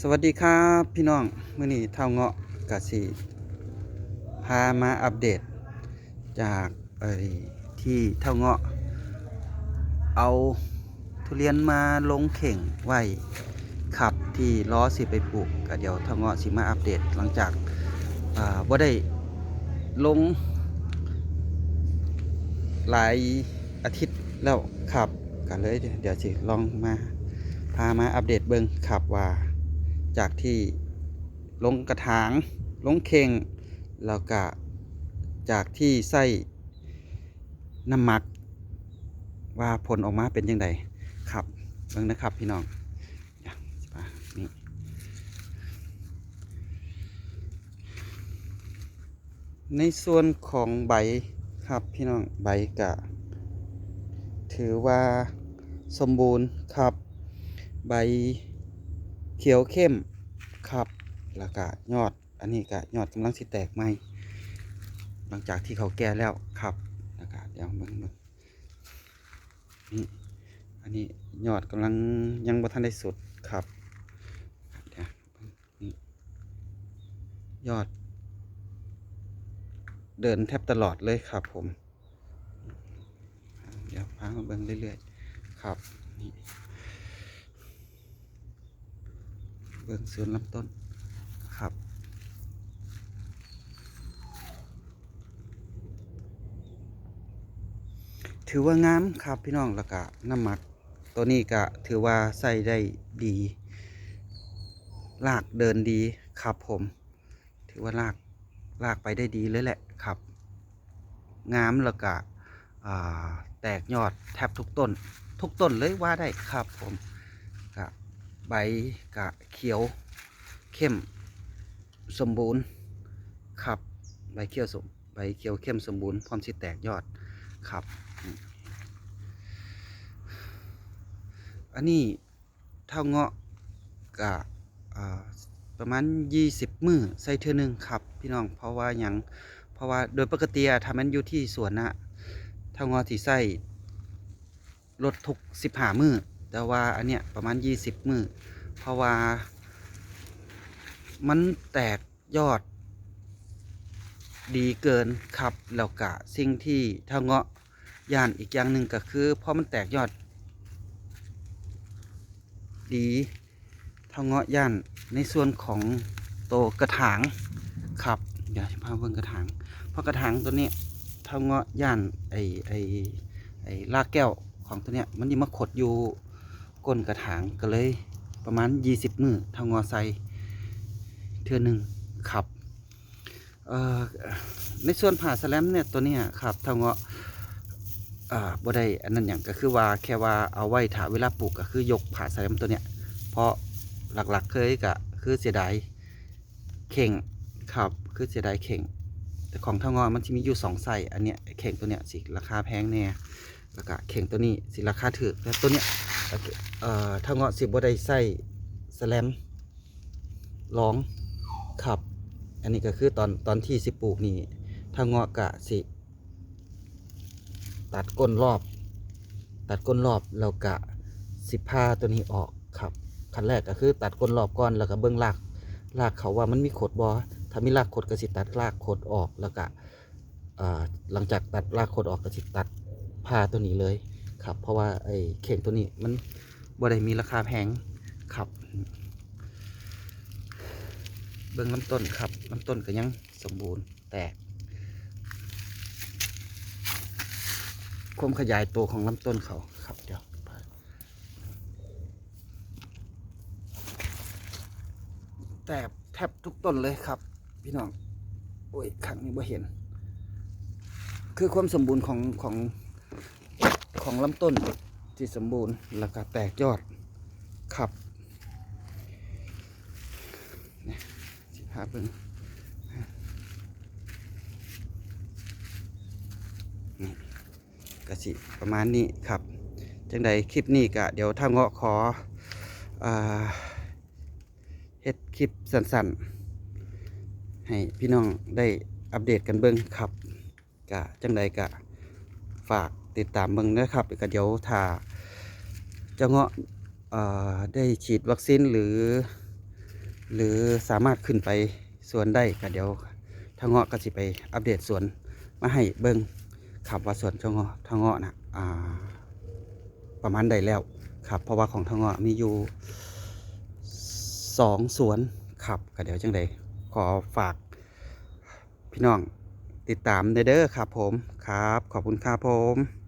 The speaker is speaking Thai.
สวัสดีครับพี่น้องมื่อนี้เท่าเงาะกะสิพามาอัปเดต จากไอ้ที่เท่าเงาะ เอาทุเรียนมาลงเข่งไว้ขับที่ล้อสิไปปลูกก็เดี๋ยวเท่าเงาะสิมาอัปเดตหลังจากว่าได้ลง หลายอาทิตย์แล้วขับกันเลยเดี๋ยวสิลองมาพามาอัปเดตเบิงขับว่า จากที่ลงกระถางลงเข่งแล้วก็จากที่ใส่น้ำหมัก ว่าผลออกมาเป็นยังไงครับเบิ่งนะครับพี่น้องนี่ในส่วนของใบครับพี่น้องใบกะ ถือว่าสมบูรณ์ครับใบ ขียวเข้มครับแล้วก็ยอด อันนี้ก็ยอดกำลังสิแตกใหม่หลังจากที่เขาแก่แล้วครับแล้วก็เดี๋ยวเบิ่งเบิ่งนี่อันนี้ยอดกำลังยังบ่ทันได้สุดครับเดี๋ยวนี่ยอด เดินแทบตลอดเลยครับผม เดี๋ยวพามาเบิ่งเรื่อยๆ ครับนี่ เบื้องส่วนลำต้นครับ ถือว่างามครับพี่น้องแล้วก็น้ำหมัก ตัวนี้ก็ถือว่าใส่ได้ดีลากเดินดีครับผม ถือว่าลากลากไปได้ดีเลยแหละครับ งามแล้วก็แตกยอดแทบทุกต้น ทุกต้นเลยว่าได้ครับผม ใบกะเขียวเข้มสมบูรณ์ครับใบเขียวสมใบเขียวเข้มสมบูรณ์พร้อมสิแตกยอดครับ อันนี้เท่าเงาะกะประมาณ 20 มือใส่เทือหนึงครับ พี่น้องเพราะว่าหยังเพราะว่าโดยปกติอะถ้ามันอยู่ที่สวนนะเท่าเงาะที่ใส่ลดทุก 15 มือ แต่ว่าอันเนี้ยประมาณ 20 มือเพราะว่า มันแตกยอด ดีเกินครับแล้วกะสิ่งที่เท่าเงาะย่านอีกอย่างหนึ่งก็คือพอมันแตกยอด ดีเท่าเงาะย่านในส่วนของโตกระถางครับเดี๋ยวจะพาเบิ่งกระถาง เพราะกระถางตัวนี้เท่าเงาะย่านไอไอไอรากแก้วของตัวเนี้ยมันยิ่มาขดอยู่ ก้นกระถางก็เลยประมาณ 20 มือเท่างาะใส่เทือหนึ่งครับในส่วนผ่าสแลมเนี่ยตัวเนี้ยครับเท่างอบ่ได้อันนั้นอย่างก็คือว่าแค่ว่าเอาไว้ถ้าเวลาปลูกก็คือยกผ่าสแลมตัวเนี้ยเพราะหลักๆเคยก็คือเสียดายเข่งครับคือเสียดายเข่ง แต่ของเท่างาะมันจะมีอยู่สองไส้อันเนี้ยเข่งตัวเนี้ยสิราคาแพงแน่แล้วก็เข่งตัวนี้สิราคาถูกแล้วตัวเนี้ย เอ่อเท่าเงาะสิบ่ได้ใส่สแลมร้องครับ อันนี้ก็คือตอนตอนที่สิปลูกนี่ถ้าเงาะกะสิ ตัดก้นรอบ ตัดก้นรอบแล้วกะสิผ้าตัวนี้ออกครับขั้นแรกก็คือตัดก้นรอบก่อนแล้วก็เบื้องรากรากเขาว่ามันมีขดบอถ้ามีรากขดก็สิตัดรากขดออกแล้วก็หลังจากตัดรากขดออกก็สิตัดผ้าตัวนี้เลย ครับเพราะว่าไอ้เข่งตัวนี้มันบ่ได้มีราคาแพงครับ เบื้องลำต้นครับลำต้นก็ยังสมบูรณ์แตกความขยายตัวของลำต้นเขาครับเดี๋ยวแตกแทบทุกต้นเลยครับ พี่น้อง โอ้ยขังนี้บ่เห็น คือความสมบูรณ์ของของ ของลำต้นที่สมบูรณ์แล้วก็แตกยอดครับสิพาเบิ่งนี่ก็สิประมาณนี้ครับ จังใดคลิปนี้ก็เดี๋ยวถ้าเงาะขออ่าเฮ็ดคลิปสั้นๆ ให้พี่น้องได้อัปเดตกันเบิ่งครับกะจังใดกะฝาก ติดตามเบิ่งนะครับก็เดี๋ยวถ้าเจ้าเงาะได้ฉีดวัคซีนหรือ หรือสามารถขึ้นไปสวนได้ก็เดี๋ยวทางเงาะก็สิไปอัปเดตสวนมาให้เบิ่งครับว่าสวนทาเงาะทางเงาะนะอ่าประมาณใดแล้วครับ เพราะว่าของทางเงาะมีอยู่สองสวนครับก็เดี๋ยวจังใดขอฝากพี่น้องติดตามเด้อครับผมครับ ขอบคุณครับผม